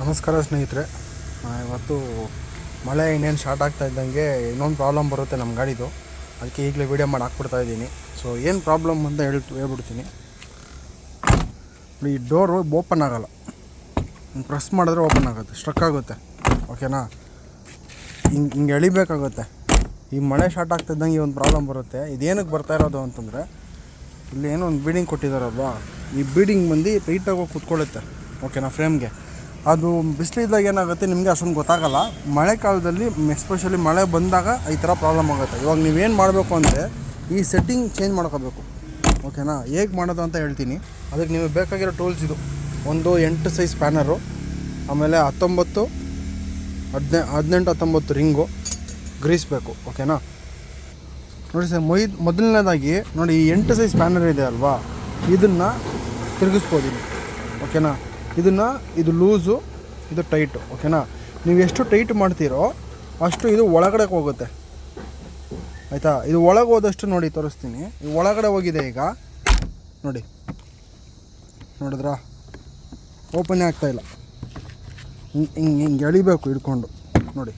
ನಮಸ್ಕಾರ ಸ್ನೇಹಿತರೆ. ಇವತ್ತು ಮಳೆ ಇನ್ನೇನು ಸ್ಟಾರ್ಟ್ ಆಗ್ತಾ ಇದ್ದಂಗೆ ಇನ್ನೊಂದು ಪ್ರಾಬ್ಲಮ್ ಬರುತ್ತೆ ನಮ್ಮ ಗಾಡಿದು. ಅದಕ್ಕೆ ಈಗಲೇ ವೀಡಿಯೋ ಮಾಡಿ ಹಾಕ್ಬಿಡ್ತಾ ಇದ್ದೀನಿ. ಸೊ ಏನು ಪ್ರಾಬ್ಲಮ್ ಅಂತ ಹೇಳಿ ಹೇಳ್ಬಿಡ್ತೀನಿ. ಈ ಡೋರು ಓಪನ್ ಆಗಲ್ಲ. ಪ್ರೆಸ್ ಮಾಡಿದ್ರೆ ಓಪನ್ ಆಗುತ್ತೆ. ಸ್ಟ್ರಕ್ ಆಗುತ್ತೆ. ಓಕೆನಾ ಹಿಂಗೆ ಹಿಂಗೆ ಎಳಿಬೇಕಾಗುತ್ತೆ. ಈ ಮಳೆ ಸ್ಟಾರ್ಟ್ ಆಗ್ತಿದ್ದಂಗೆ ಒಂದು ಪ್ರಾಬ್ಲಮ್ ಬರುತ್ತೆ. ಇದೇನಕ್ಕೆ ಬರ್ತಾ ಇರೋದು ಅಂತಂದರೆ, ಇಲ್ಲಿ ಏನೋ ಒಂದು ಬೀಡಿಂಗ್ ಕೊಟ್ಟಿದ್ದಾರಲ್ವಾ ಈ ಬೀಡಿಂಗ್ ಬಂದು ಟೈಟಾಗಿ ಹೋಗಿ ಕುತ್ಕೊಳ್ಳುತ್ತೆ. ಓಕೆನಾ ಫ್ರೇಮ್ಗೆ ಅದು ಬಿಸಿಲಿದ್ದಾಗ ಏನಾಗುತ್ತೆ, ನಿಮಗೆ ಅಷ್ಟೊಂದು ಗೊತ್ತಾಗಲ್ಲ. ಮಳೆಕಾಲದಲ್ಲಿ ಎಸ್ಪೆಷಲಿ ಮಳೆ ಬಂದಾಗ ಈ ಥರ ಪ್ರಾಬ್ಲಮ್ ಆಗುತ್ತೆ. ಇವಾಗ ನೀವೇನು ಮಾಡಬೇಕು ಅಂದರೆ, ಈ ಸೆಟ್ಟಿಂಗ್ ಚೇಂಜ್ ಮಾಡ್ಕೋಬೇಕು. ಓಕೆನಾ ಹೇಗೆ ಮಾಡೋದು ಅಂತ ಹೇಳ್ತೀನಿ. ಅದಕ್ಕೆ ನಿಮಗೆ ಬೇಕಾಗಿರೋ ಟೂಲ್ಸ್ ಇದು. ಒಂದು ಎಂಟು ಸೈಜ್ ಸ್ಪ್ಯಾನರು ಆಮೇಲೆ ಹತ್ತೊಂಬತ್ತು, ಹದಿನೆ, ಹದಿನೆಂಟು, ಹತ್ತೊಂಬತ್ತು ರಿಂಗು ಗ್ರೀಸ್ ಬೇಕು. ಓಕೆನಾ ನೋಡಿ ಸರ್, ಮೊಯ್, ಮೊದಲನೇದಾಗಿ ನೋಡಿ ಈ ಎಂಟು ಸೈಜ್ ಸ್ಪ್ಯಾನರ್ ಇದೆ ಅಲ್ವಾ? ಇದನ್ನು ತಿರುಗಿಸ್ಬೋದು ಓಕೆನಾ ಇದನ್ನು ಇದು ಲೂಸು, ಇದು ಟೈಟು, ಓಕೆನಾ? ನೀವು ಎಷ್ಟು ಟೈಟ್ ಮಾಡ್ತೀರೋ ಅಷ್ಟು ಇದು ಒಳಗಡೆ ಹೋಗುತ್ತೆ. ಆಯಿತಾ? ಇದು ಒಳಗೆ ಹೋದಷ್ಟು ನೋಡಿ, ತೋರಿಸ್ತೀನಿ. ಇದು ಒಳಗಡೆ ಹೋಗಿದೆ ಈಗ. ನೋಡಿ. ನೋಡಿದ್ರಾ? ಓಪನ್ ಆಗ್ತಾ ಇಲ್ಲ. ಹಿಂಗೆ ಹಿಂಗೆ ಹಿಂಗೆ ಎಳಿಬೇಕು ಹಿಡ್ಕೊಂಡು. ನೋಡಿ.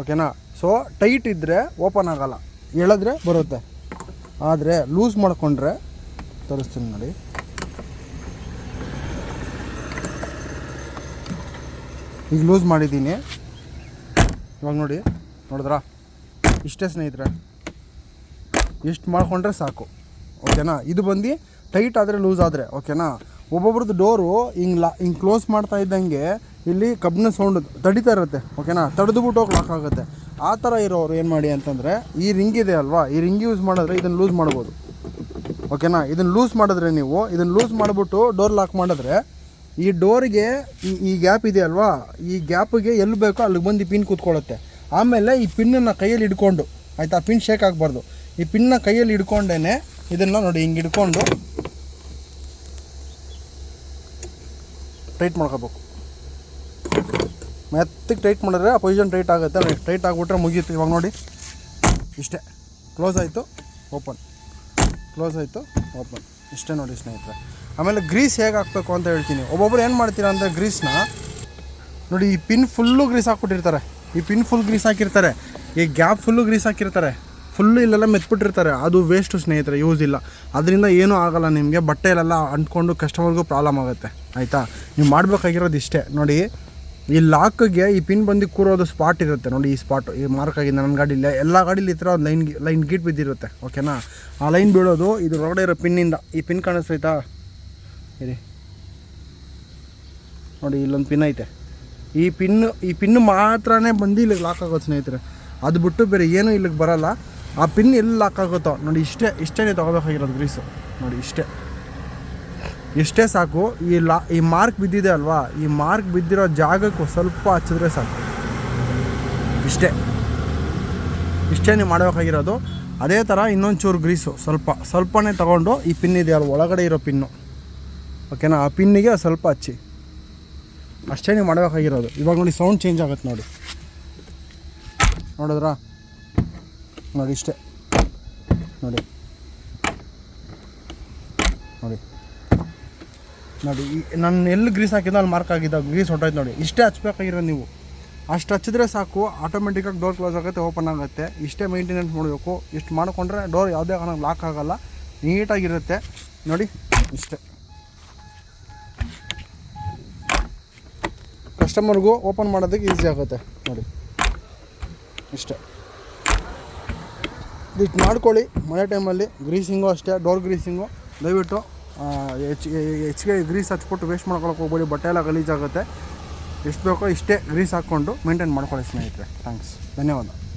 ಓಕೆನಾ? ಸೊ ಟೈಟ್ ಇದ್ದರೆ ಓಪನ್ ಆಗೋಲ್ಲ. ಎಳೆದ್ರೆ ಬರುತ್ತೆ. ಆದರೆ ಲೂಸ್ ಮಾಡಿಕೊಂಡ್ರೆ ತೋರಿಸ್ತೀನಿ ನೋಡಿ. ಈಗ ಲೂಸ್ ಮಾಡಿದ್ದೀನಿ. ಇವಾಗ ನೋಡಿ, ನೋಡಿದ್ರಾ? ಇಷ್ಟೇ ಸ್ನೇಹಿತರೆ. ಇಷ್ಟು ಮಾಡ್ಕೊಂಡ್ರೆ ಸಾಕು. ಓಕೆನಾ? ಇದು ಬಂದು ಟೈಟ್ ಆದರೆ ಲೂಸ್ ಆದರೆ, ಓಕೆನಾ? ಒಬ್ಬೊಬ್ರದ್ದು ಡೋರು ಹಿಂಗೆ ಲಾ, ಹಿಂಗೆ ಕ್ಲೋಸ್ ಮಾಡ್ತಾ ಇದ್ದಂಗೆ ಇಲ್ಲಿ ಕಬ್ಬಿಣ ಸೌಂಡ್ ತಡಿತಾ ಇರುತ್ತೆ, ಓಕೆನಾ? ತಡೆದುಬಿಟ್ಟು ಹೋಗಿ ಲಾಕ್ ಆಗುತ್ತೆ. ಆ ಥರ ಇರೋರು ಏನು ಮಾಡಿ ಅಂತಂದರೆ, ಈ ರಿಂಗ್ ಇದೆ ಅಲ್ವಾ? ಈ ರಿಂಗ್ ಯೂಸ್ ಮಾಡಿದ್ರೆ ಇದನ್ನು ಲೂಸ್ ಮಾಡ್ಬೋದು. ಓಕೆನಾ? ಇದನ್ನು ಲೂಸ್ ಮಾಡಿದ್ರೆ ನೀವು, ಇದನ್ನು ಲೂಸ್ ಮಾಡಿಬಿಟ್ಟು ಡೋರ್ ಲಾಕ್ ಮಾಡಿದ್ರೆ ಈ ಡೋರಿಗೆ ಈ ಈ ಗ್ಯಾಪ್ ಇದೆ ಅಲ್ವಾ? ಈ ಗ್ಯಾಪಿಗೆ ಎಲ್ಲಿ ಬೇಕೋ ಅಲ್ಲಿಗೆ ಬಂದು ಪಿನ್ ಕೂತ್ಕೊಳ್ಳುತ್ತೆ. ಆಮೇಲೆ ಈ ಪಿನ್ನನ್ನು ಕೈಯಲ್ಲಿ ಹಿಡ್ಕೊಂಡು, ಆಯಿತಾ? ಪಿನ್ ಶೇಕ್ ಆಗಬಾರ್ದು. ಈ ಪಿನ್ನ ಕೈಯಲ್ಲಿ ಹಿಡ್ಕೊಂಡೇ ಇದನ್ನು ನೋಡಿ, ಹಿಂಗೆ ಹಿಡ್ಕೊಂಡು ಟೈಟ್ ಮಾಡ್ಕೋಬೇಕು. ಮೆತ್ತಗೆ ಟೈಟ್ ಮಾಡಿದ್ರೆ ಆ ಪೊಸಿಷನ್ ಟೈಟ್ ಆಗುತ್ತೆ. ಟೈಟ್ ಆಗಿಬಿಟ್ರೆ ಮುಗಿಯುತ್ತೆ ಇವಾಗ ನೋಡಿ. ಇಷ್ಟೇ. ಕ್ಲೋಸ್ ಆಯಿತು. ಓಪನ್ ಕ್ಲೋಸ್ ಆಯಿತು. ಓಪನ್ ಇಷ್ಟೇ ನೋಡಿ ಸ್ನೇಹಿತರೆ. ಆಮೇಲೆ ಗ್ರೀಸ್ ಹೇಗೆ ಹಾಕಬೇಕು ಅಂತ ಹೇಳ್ತೀನಿ. ಒಬ್ಬೊಬ್ರು ಏನು ಮಾಡ್ತೀರಾ ಅಂದರೆ ಗ್ರೀಸ್ನ ನೋಡಿ ಈ ಪಿನ್ ಫುಲ್ಲು ಗ್ರೀಸ್ ಹಾಕ್ಬಿಟ್ಟಿರ್ತಾರೆ. ಈ ಪಿನ್ ಫುಲ್ ಗ್ರೀಸ್ ಹಾಕಿರ್ತಾರೆ. ಈ ಗ್ಯಾಪ್ ಫುಲ್ಲು ಗ್ರೀಸ್ ಹಾಕಿರ್ತಾರೆ. ಫುಲ್ಲು ಇಲ್ಲೆಲ್ಲ ಮೆತ್ಬಿಟ್ಟಿರ್ತಾರೆ. ಅದು ವೇಸ್ಟು ಸ್ನೇಹಿತರೆ ಯೂಸ್ ಇಲ್ಲ. ಅದರಿಂದ ಏನೂ ಆಗೋಲ್ಲ ನಿಮಗೆ. ಬಟ್ಟೆಯಲ್ಲೆಲ್ಲ ಅಂಟ್ಕೊಂಡು ಕಸ್ಟಮರ್ಗೂ ಪ್ರಾಬ್ಲಮ್ ಆಗುತ್ತೆ. ಆಯಿತಾ? ನೀವು ಮಾಡಬೇಕಾಗಿರೋದು ಇಷ್ಟೇ. ನೋಡಿ ಈ ಲಾಕ್ಗೆ ಈ ಪಿನ್ ಬಂದು ಕೂರೋದು ಸ್ಪಾಟ್ ಇರುತ್ತೆ ನೋಡಿ, ಈ ಸ್ಪಾಟ್ ಈ ಮಾರ್ಕ್ ಆಗಿದೆ ನನ್ನ ಗಾಡೀಲಿ. ಎಲ್ಲ ಗಾಡೀಲಿ ಈ ಥರ ಒಂದು ಲೈನ್ ಲೈನ್ ಗೀಟ್ ಬಿದ್ದಿರುತ್ತೆ ಓಕೆನಾ ಆ ಲೈನ್ ಬೀಳೋದು ಇದು ಹೊರಗಡೆ ಇರೋ ಪಿನ್ನಿಂದ ಈ ಪಿನ್ ಕಾಣಿಸ್ತೈತಾ ಇರಿ. ನೋಡಿ, ಇಲ್ಲೊಂದು ಪಿನ್ ಐತೆ. ಈ ಪಿನ್ನು ಈ ಪಿನ್ನು ಮಾತ್ರನೇ ಬಂದು ಇಲ್ಲಿಗೆ ಲಾಕ್ ಆಗೋದು ಸ್ನೇಹಿತರೆ. ಅದು ಬಿಟ್ಟು ಬೇರೆ ಏನೂ ಇಲ್ಲಿಗೆ ಬರೋಲ್ಲ. ಆ ಪಿನ್ ಎಲ್ಲಿ ಲಾಕ್ ಆಗುತ್ತೋ, ನೋಡಿ, ಇಷ್ಟೇ ಇಷ್ಟೇ ತೊಗೋಬೇಕಾಗಿರೋದು ಗ್ರೀಸು ನೋಡಿ, ಇಷ್ಟೇ. ಇಷ್ಟೇ ಸಾಕು, ಈ ಲಾ, ಈ ಮಾರ್ಕ್ ಬಿದ್ದಿದೆ ಅಲ್ವಾ? ಈ ಮಾರ್ಕ್ ಬಿದ್ದಿರೋ ಜಾಗಕ್ಕೂ ಸ್ವಲ್ಪ ಹಚ್ಚಿದ್ರೆ ಸಾಕು. ಇಷ್ಟೇ. ಇಷ್ಟೇ ನೀವು ಮಾಡಬೇಕಾಗಿರೋದು. ಅದೇ ಥರ ಇನ್ನೊಂಚೂರು ಗ್ರೀಸು, ಸ್ವಲ್ಪ, ಸ್ವಲ್ಪನೇ ತಗೊಂಡು ಈ ಪಿನ್ ಇದೆ ಅಲ್ಲಿ ಒಳಗಡೆ ಇರೋ ಪಿನ್ನು. ಓಕೆನಾ? ಆ ಪಿನ್ನಿಗೆ ಸ್ವಲ್ಪ ಹಚ್ಚಿ. ಅಷ್ಟೇ ನೀವು ಮಾಡಬೇಕಾಗಿರೋದು. ಇವಾಗ ನೋಡಿ ಸೌಂಡ್ ಚೇಂಜ್ ಆಗುತ್ತೆ ನೋಡಿ. ನೋಡಿದ್ರಾ? ನೋಡಿ ಇಷ್ಟೇ. ನೋಡಿ. ನೋಡಿ. ನೋಡಿ, ಈ ನಾನು ಎಲ್ಲಿ ಗ್ರೀಸ್ ಹಾಕಿದ್ದೆ ಅಲ್ಲಿ ಮಾರ್ಕ್ ಆಗಿದ್ದ ಗ್ರೀಸ್ ಹೊಟ್ಟೋಯ್ತು ನೋಡಿ. ಇಷ್ಟೇ ಹಚ್ಬೇಕಾಗಿರೋ ನೀವು. ಅಷ್ಟು ಹಚ್ಚಿದ್ರೆ ಸಾಕು ಆಟೋಮೆಟಿಕಾಗಿ ಡೋರ್ ಕ್ಲೋಸ್ ಆಗುತ್ತೆ ಓಪನ್ ಆಗುತ್ತೆ. ಇಷ್ಟೇ ಮೇಂಟೆನೆನ್ಸ್ ಮಾಡಬೇಕು. ಇಷ್ಟು ಮಾಡಿಕೊಂಡ್ರೆ ಡೋರ್ ಯಾವುದೇ ಕಾರಣ ಲಾಕ್ ಆಗೋಲ್ಲ. ನೀಟಾಗಿರುತ್ತೆ. ನೋಡಿ, ಇಷ್ಟೇ. ಕಸ್ಟಮರ್ಗೂ ಓಪನ್ ಮಾಡೋದಕ್ಕೆ ಈಸಿ ಆಗುತ್ತೆ. ನೋಡಿ, ಇಷ್ಟೇ. ಇಷ್ಟು ಮಾಡ್ಕೊಳ್ಳಿ. ಮಳೆ ಟೈಮಲ್ಲಿ ಗ್ರೀಸಿಂಗು ಅಷ್ಟೇ ಡೋರ್ ಗ್ರೀಸಿಂಗು ದಯವಿಟ್ಟು ಹೆಚ್ಚಿಗೆ ಹೆಚ್ಚಿಗೆ ಗ್ರೀಸ್ ಹಚ್ಬಿಟ್ಟು ವೇಸ್ಟ್ ಮಾಡ್ಕೊಳಕ್ಕೆ ಹೋಗ್ಬೇಡಿ, ಬಟ್ಟೆ ಎಲ್ಲ ಗಲೀಜಾಗುತ್ತೆ. ಎಷ್ಟು ಬೇಕೋ ಇಷ್ಟೇ ಗ್ರೀಸ್ ಹಾಕ್ಕೊಂಡು ಮೇಂಟೈನ್ ಮಾಡ್ಕೊಳ್ಳಿ ಸ್ನೇಹಿತರೆ. ಥ್ಯಾಂಕ್ಸ್ ಧನ್ಯವಾದ.